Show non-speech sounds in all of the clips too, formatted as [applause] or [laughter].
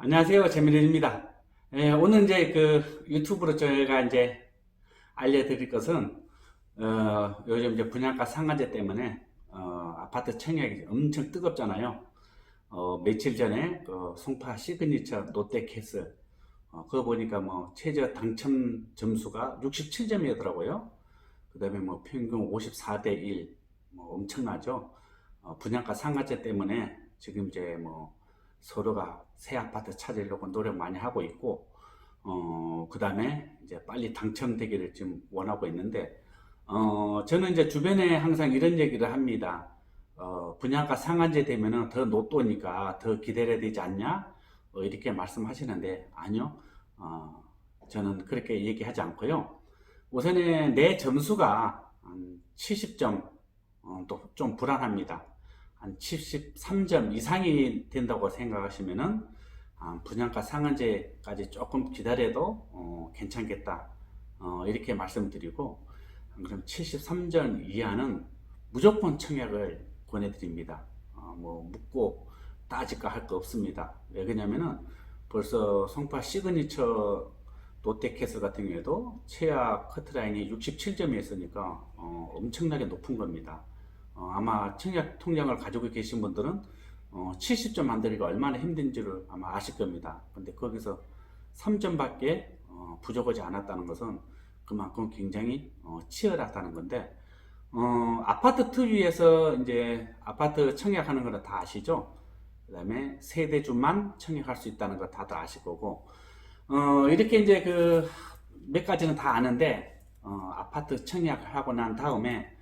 안녕하세요. 재미린입니다. 예, 오늘 이제 그 유튜브로 저희가 이제 알려드릴 것은, 어, 요즘 이제 분양가 상한제 때문에, 어, 아파트 청약이 엄청 뜨겁잖아요. 어, 며칠 전에 그 송파 시그니처 롯데 캐슬, 어, 그거 보니까 뭐 최저 당첨 점수가 67점이더라고요. 그 다음에 뭐 평균 54대 1, 뭐 엄청나죠. 어, 분양가 상한제 때문에 지금 이제 뭐 서로가 새 아파트 찾으려고 노력 많이 하고 있고, 어, 그 다음에 이제 빨리 당첨되기를 지금 원하고 있는데, 어, 저는 이제 주변에 항상 이런 얘기를 합니다. 어, 분양가 상한제 되면은 더 노또니까 더 기다려야 되지 않냐? 어, 이렇게 말씀하시는데, 아니요. 어, 저는 그렇게 얘기하지 않고요. 우선에 내 점수가 한 70점, 어, 또 좀 불안합니다. 한 73점 이상이 된다고 생각하시면은 아, 분양가 상한제까지 조금 기다려도 어, 괜찮겠다 어, 이렇게 말씀드리고 그럼 73점 이하는 무조건 청약을 권해드립니다. 어, 뭐 묻고 따질까 할 거 없습니다. 왜 그러냐면은 벌써 송파 시그니처 롯데캐슬 같은 경우에도 최악 커트라인이 67점이었으니까 어, 엄청나게 높은 겁니다. 어, 아마 청약 통장을 가지고 계신 분들은 어, 70점 만들기가 얼마나 힘든지를 아마 아실 겁니다. 근데 거기서 3점밖에 어, 부족하지 않았다는 것은 그만큼 굉장히 어, 치열하다는 건데 어, 아파트 특유에서 이제 아파트 청약하는 거는 다 아시죠? 그 다음에 세대주만 청약할 수 있다는 거 다들 아실 거고 어, 이렇게 이제 그 몇 가지는 다 아는데 어, 아파트 청약하고 난 다음에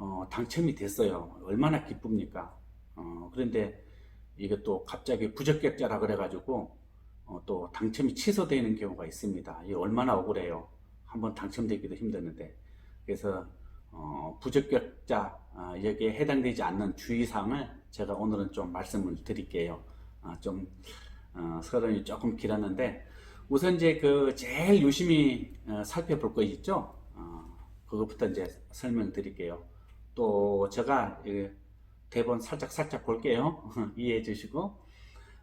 어, 당첨이 됐어요. 얼마나 기쁩니까? 어, 그런데 이게 또 갑자기 부적격자라 그래가지고 어, 또 당첨이 취소되는 경우가 있습니다. 이게 얼마나 억울해요. 한번 당첨되기도 힘드는데. 그래서 어, 부적격자 어, 여기에 해당되지 않는 주의사항을 제가 오늘은 좀 말씀을 드릴게요. 아, 좀 어, 서론이 조금 길었는데 우선 이제 그 제일 유심히 어, 살펴볼 거 있죠. 어, 그것부터 이제 설명드릴게요. 또 제가 이 대본 살짝 살짝 볼게요. [laughs] 이해해 주시고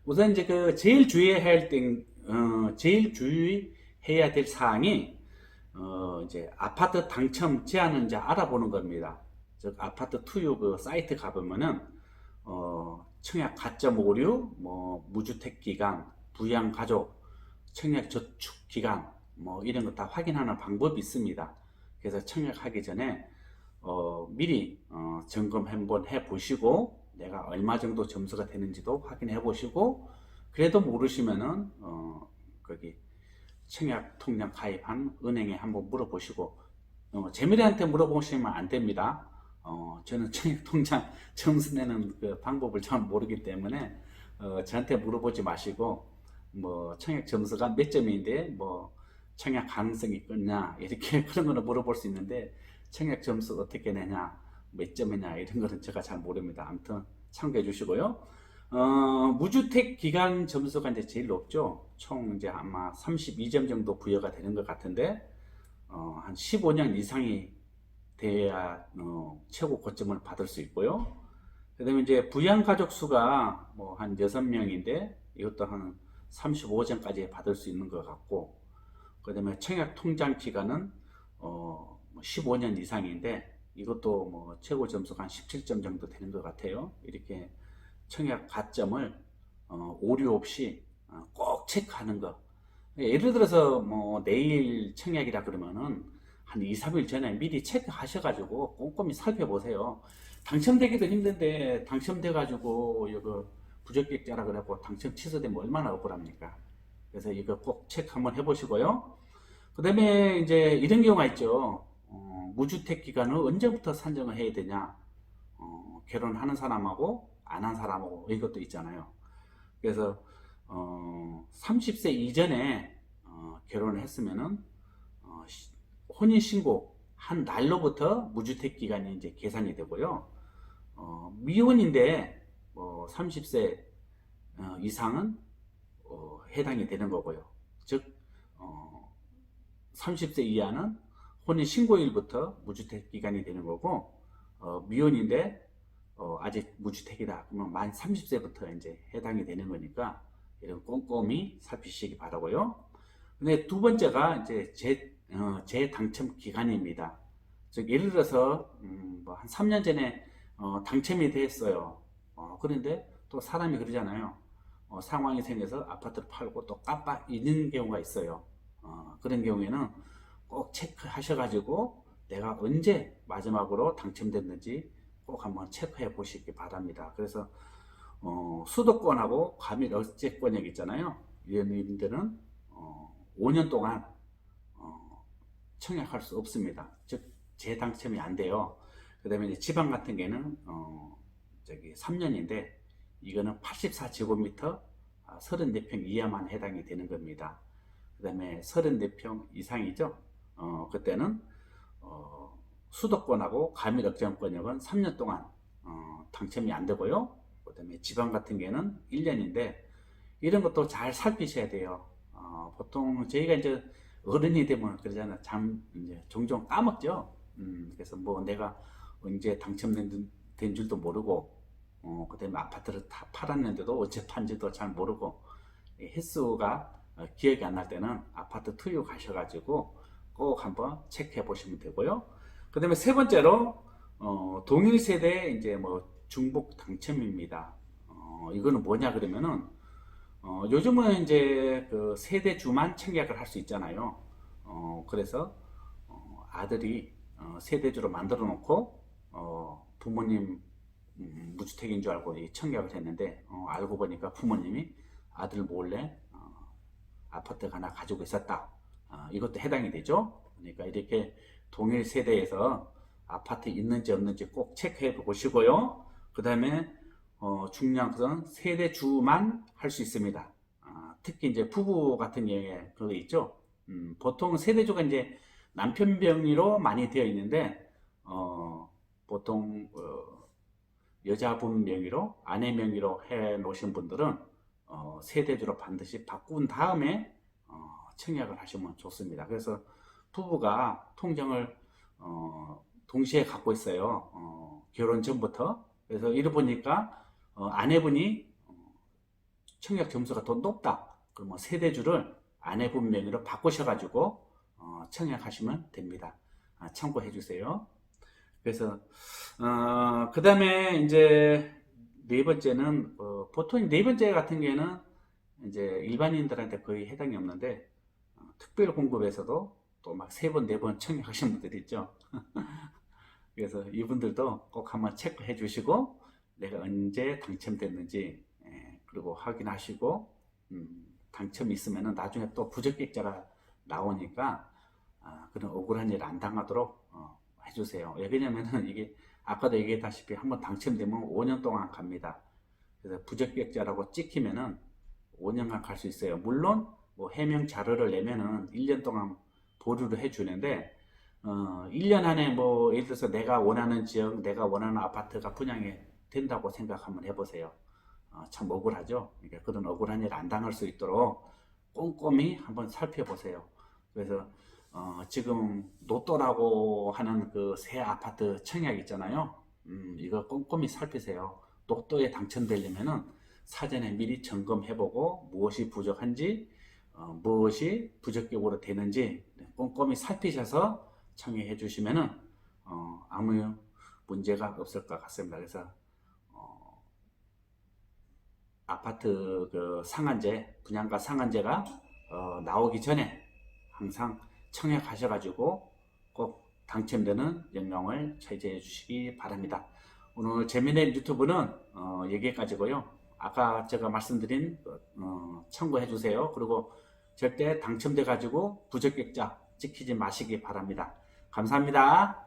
우선 이제 그 제일 주의해야 할 때, 어, 제일 주의해야 될 사항이 어, 이제 아파트 당첨 제한을 이제 알아보는 겁니다. 즉 아파트 투유 그 사이트 가보면은 어, 청약 가점 오류, 뭐 무주택 기간, 부양 가족, 청약 저축 기간, 뭐 이런 거 다 확인하는 방법이 있습니다. 그래서 청약하기 전에 어, 미리 어, 점검 한번 해 보시고 내가 얼마 정도 점수가 되는지도 확인해 보시고 그래도 모르시면은 어, 거기 청약 통장 가입한 은행에 한번 물어보시고 어, 재미리한테 물어보시면 안 됩니다. 어, 저는 청약 통장 점수 내는 그 방법을 잘 모르기 때문에 어, 저한테 물어보지 마시고 뭐 청약 점수가 몇 점인데 뭐 청약 가능성이 있겠냐 이렇게 [laughs] 그런 거는 물어볼 수 있는데 청약 점수 어떻게 내냐, 몇 점이냐 이런 거는 제가 잘 모릅니다. 아무튼 참고해 주시고요. 어, 무주택 기간 점수가 이제 제일 높죠. 총 이제 아마 32점 정도 부여가 되는 것 같은데 어, 한 15년 이상이 돼야 어, 최고 고점을 받을 수 있고요. 그다음에 이제 부양 가족 수가 뭐 한 6명인데 이것도 한 35점까지 받을 수 있는 것 같고 그다음에 청약 통장 기간은 어, 15년 이상인데 이것도 뭐 최고 점수가 한 17점 정도 되는 것 같아요. 이렇게 청약 가점을 어, 오류 없이 어, 꼭 체크하는 거. 예를 들어서 뭐 내일 청약이라 그러면은 한 2, 3일 전에 미리 체크하셔가지고 꼼꼼히 살펴보세요. 당첨되기도 힘든데 당첨돼가지고 이거 부적격자라 그래갖고 당첨 취소되면 얼마나 억울합니까? 그래서 이거 꼭 체크 한번 해보시고요. 그 다음에 이제 이런 경우가 있죠. 어, 무주택 기간을 언제부터 산정을 해야 되냐? 어, 결혼하는 사람하고 안 한 사람하고 이것도 있잖아요. 그래서 어, 30세 이전에 어, 결혼을 했으면은 어, 시- 혼인 신고 한 날로부터 무주택 기간이 이제 계산이 되고요. 어, 미혼인데 뭐 30세 어, 이상은 어, 해당이 되는 거고요. 즉 어, 30세 이하는 혼인 신고일부터 무주택 기간이 되는 거고 어, 미혼인데 어, 아직 무주택이다 그러면 만 30세부터 이제 해당이 되는 거니까 이런 꼼꼼히 살피시기 바라고요. 근데 두 번째가 이제 재, 어, 재당첨 기간입니다. 즉 예를 들어서 음, 뭐 한 3년 전에 어, 당첨이 됐어요. 어, 그런데 또 사람이 그러잖아요. 어, 상황이 생겨서 아파트를 팔고 또 깜빡 잊는 경우가 있어요. 어, 그런 경우에는 꼭 체크하셔가지고 내가 언제 마지막으로 당첨됐는지 꼭 한번 체크해 보시기 바랍니다. 그래서 어, 수도권하고 과밀 억제권역 있잖아요. 이런 일들은 어, 5년 동안 어, 청약할 수 없습니다. 즉 재당첨이 안 돼요. 그다음에 지방 같은 경우는 어, 저기 3년인데 이거는 84제곱미터 34평 이하만 해당이 되는 겁니다. 그 다음에 34평 이상이죠. 어, 그때는 어, 수도권하고 과밀 억제권역은 3년 동안 어, 당첨이 안 되고요. 그 다음에 지방 같은 경우는 1년인데 이런 것도 잘 살피셔야 돼요. 어, 보통 저희가 이제 어른이 되면 그러잖아요. 잠 이제 종종 까먹죠. 음, 그래서 뭐 내가 언제 당첨된 줄- 된 줄도 모르고, 어, 그 다음에 아파트를 다 팔았는데도 언제 판지도 잘 모르고, 이 횟수가 어, 기억이 안 날 때는 아파트 투유 가셔가지고 꼭 한번 체크해 보시면 되고요. 그 다음에 세 번째로 어, 동일 세대 이제 뭐 중복 당첨입니다. 어, 이거는 뭐냐 그러면은 어, 요즘은 이제 그 세대 주만 청약을 할 수 있잖아요. 어, 그래서 어, 아들이 어, 세대주로 만들어 놓고 어, 부모님 음, 무주택인 줄 알고 이 청약을 했는데 어, 알고 보니까 부모님이 아들 몰래 어, 아파트 하나 가지고 있었다. 어, 이것도 해당이 되죠. 그러니까 이렇게 동일 세대에서 아파트 있는지 없는지 꼭 체크해 보시고요. 그 다음에 어, 중요한 것은 세대주만 할 수 있습니다. 아, 특히 이제 부부 같은 경우에 그거 있죠. 음, 보통 세대주가 이제 남편 명의로 많이 되어 있는데 어, 보통 어, 여자분 명의로 아내 명의로 해 놓으신 분들은 어, 세대주로 반드시 바꾼 다음에 어, 청약을 하시면 좋습니다. 그래서 부부가 통장을 어, 동시에 갖고 있어요. 어, 결혼 전부터. 그래서 이러 보니까 어, 아내분이 어, 청약 점수가 더 높다. 그러면 세대주를 아내분 명의로 바꾸셔가지고 어, 청약하시면 됩니다. 아, 참고해 주세요. 그래서 어, 그 다음에 이제 네 번째는 어, 보통 네 번째 같은 경우에는 이제 일반인들한테 거의 해당이 없는데 어, 특별 공급에서도 또 막 세 번, 네 번 청약하신 분들 있죠. [laughs] 그래서 이분들도 꼭 한번 체크해 주시고 내가 언제 당첨됐는지 예, 그리고 확인하시고 음, 당첨이 있으면은 나중에 또 부적격자가 나오니까 아, 그런 억울한 일 안 당하도록 어, 해주세요. 왜 그러냐면은 이게 아까도 얘기했다시피 한번 당첨되면 5년 동안 갑니다. 그래서 부적격자라고 찍히면은 5년간 갈 수 있어요. 물론 뭐 해명 자료를 내면은 1년 동안 보류를 해주는데 어, 1년 안에 뭐 예를 들어서 내가 원하는 지역, 내가 원하는 아파트가 분양이 된다고 생각 한번 해보세요. 어, 참 억울하죠. 그러니까 그런 억울한 일 안 당할 수 있도록 꼼꼼히 한번 살펴보세요. 그래서 어, 지금 로또라고 하는 그 새 아파트 청약 있잖아요. 음, 이거 꼼꼼히 살피세요. 로또에 당첨되려면은 사전에 미리 점검해보고 무엇이 부족한지 어, 무엇이 부적격으로 되는지 꼼꼼히 살피셔서 청약해 주시면은 어, 아무 문제가 없을 것 같습니다. 그래서 어, 아파트 그 상한제 분양가 상한제가 어, 나오기 전에 항상 청약하셔가지고 꼭 당첨되는 영광을 차지해 주시기 바랍니다. 오늘 재미있는 유튜브는 어, 여기까지고요. 아까 제가 말씀드린 어, 참고해 주세요. 그리고 절대 당첨돼 가지고 부적격자 찍히지 마시기 바랍니다. 감사합니다.